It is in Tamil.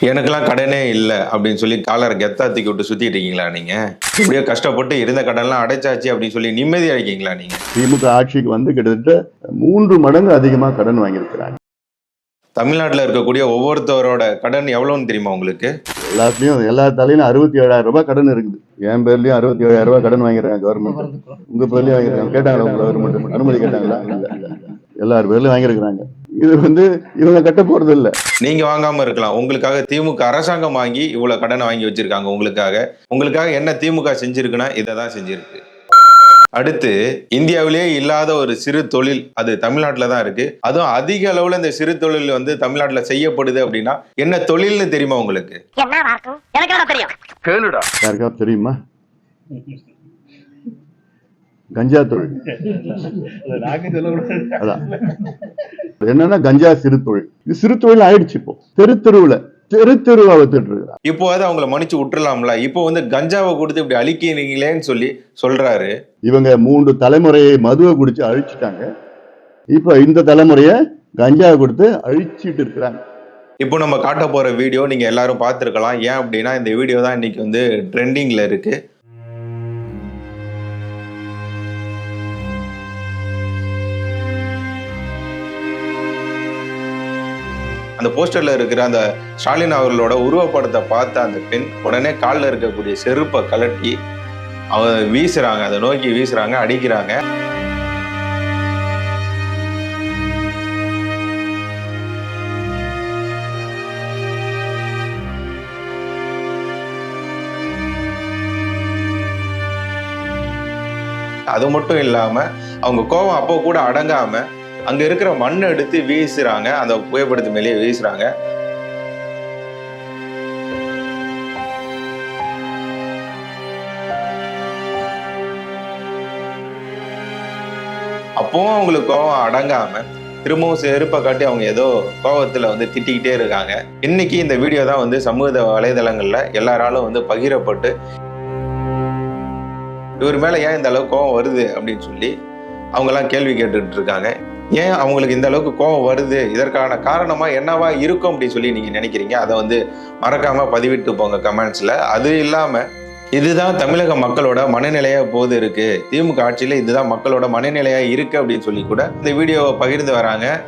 எனக்கெல்லாம் கடனே இல்லை அப்படின்னு சொல்லி காலரை கெத்தா தூக்கி விட்டு சுத்திட்டு இருக்கீங்களா நீங்க? இப்படியோ கஷ்டப்பட்டு இருந்த கடன்லாம் அடைச்சாச்சு அப்படின்னு சொல்லி நிம்மதி அடைக்கீங்களா நீங்க? திமுக ஆட்சிக்கு வந்து கிட்டத்தட்ட மூன்று மடங்கு அதிகமா கடன் வாங்கியிருக்கிறாங்க. தமிழ்நாட்டில் இருக்கக்கூடிய ஒவ்வொருத்தவரோட கடன் எவ்வளோன்னு தெரியுமா உங்களுக்கு? எல்லாத்துலயும் எல்லா தலையிலும் அறுபத்தி ஏழாயிரம் ரூபாய் கடன் இருக்குது. என் பேர்லயும் அறுபத்தி ஏழாயிரம் ரூபாய் கடன் வாங்கிருக்காங்க கவர்மெண்ட் உங்க பேர்லயும் வாங்கிருக்காங்க கேட்டாங்களா உங்க கவர்மெண்ட் அனுமதி கேட்டாங்களா? இல்ல. எல்லார் பேர்லயும் வாங்கியிருக்கிறாங்க. இது வந்து இவங்க கட்ட போறது இல்ல நீங்க வாங்காம இருக்கலாம். உங்களுக்காக திமுக அரசாங்கம் வாங்கி இவ்வளவு கடனை வாங்கி வச்சிருக்காங்க உங்களுக்காக. உங்களுக்காக என்ன திமுக செஞ்சிருக்குன்னா இதை தான் செஞ்சிருக்கு. அடுத்து இந்தியாவிலேயே இல்லாத ஒரு சிறு தொழில் அது தமிழ்நாட்டில் தான் இருக்கு. அதுவும் அதிக அளவுல இந்த சிறு தொழில் வந்து தமிழ்நாட்டில் செய்யப்படுது அப்படின்னா என்ன தொழில்னு தெரியுமா உங்களுக்கு? என்ன வார்க்கும் எனக்கு என்ன தெரியும்? யாருக்கா தெரியுமா? கஞ்சா தொழில். அதான் என்னன்னா கஞ்சா சிறு தொழில் இது சிறு தொழில் ஆயிடுச்சு இப்போ. தெரு தெருவுல. தெரு தெருவா வித்துட்டு இப்போ அதை அவங்கள மன்னிச்சு விட்டுறலாம்ல. இப்போ வந்து கஞ்சாவை கொடுத்து இப்படி அழிக்கிறீங்களேன்னு சொல்லி சொல்றாரு. இவங்க மூன்று தலைமுறையை மதுவை குடிச்சு அழிச்சிட்டாங்க. இப்போ இந்த தலைமுறைய கஞ்சாவை கொடுத்து அழிச்சிட்டு இருக்கிறாங்க. இப்போ நம்ம காட்ட போற வீடியோ நீங்க எல்லாரும் பார்த்துருக்கலாம். ஏன் அப்படின்னா இந்த வீடியோ தான் இன்னைக்கு வந்து ட்ரெண்டிங்ல இருக்கு. அந்த போஸ்டர்ல இருக்கிற அந்த ஸ்டாலின் அவர்களோட உருவப்படத்தை பார்த்த அந்த பெண் உடனே காலில் இருக்கக்கூடிய செருப்பை கலட்டி அவ வீசுறாங்க அதை நோக்கி வீசுறாங்க அடிக்கிறாங்க. அது மட்டும் இல்லாம அவங்க கோபம் அப்போ கூட அடங்காம அங்க இருக்கிற மண்ணை எடுத்து வீசுறாங்க. அந்த புகைப்படத்து மேலேயே வீசுறாங்க. அப்பவும் அவங்களுக்கு கோபம் அடங்காம திரும்பவும் செருப்பை காட்டி அவங்க ஏதோ கோபத்துல வந்து திட்டிக்கிட்டே இருக்காங்க. இன்னைக்கு இந்த வீடியோ தான் வந்து சமூக வலைதளங்கள்ல எல்லாராலும் வந்து பகிரப்பட்டு இவர் மேல ஏன் இந்த அளவுக்கு கோபம் வருது அப்படின்னு சொல்லி அவங்கெல்லாம் கேள்வி கேட்டுட்டு இருக்காங்க. ஏன் அவங்களுக்கு இந்த அளவுக்கு கோபம் வருது? இதற்கான காரணமா என்னவா இருக்கும் அப்படின்னு சொல்லி நீங்க நினைக்கிறீங்க? அதை வந்து மறக்காம பதிவிட்டு போங்க கமெண்ட்ஸ்ல. அது இல்லாம இதுதான் தமிழக மக்களோட மனநிலையா போது இருக்கு. திமுக ஆட்சியில இதுதான் மக்களோட மனநிலையா இருக்கு அப்படின்னு சொல்லி கூட இந்த வீடியோவை பகிர்ந்து வராங்க.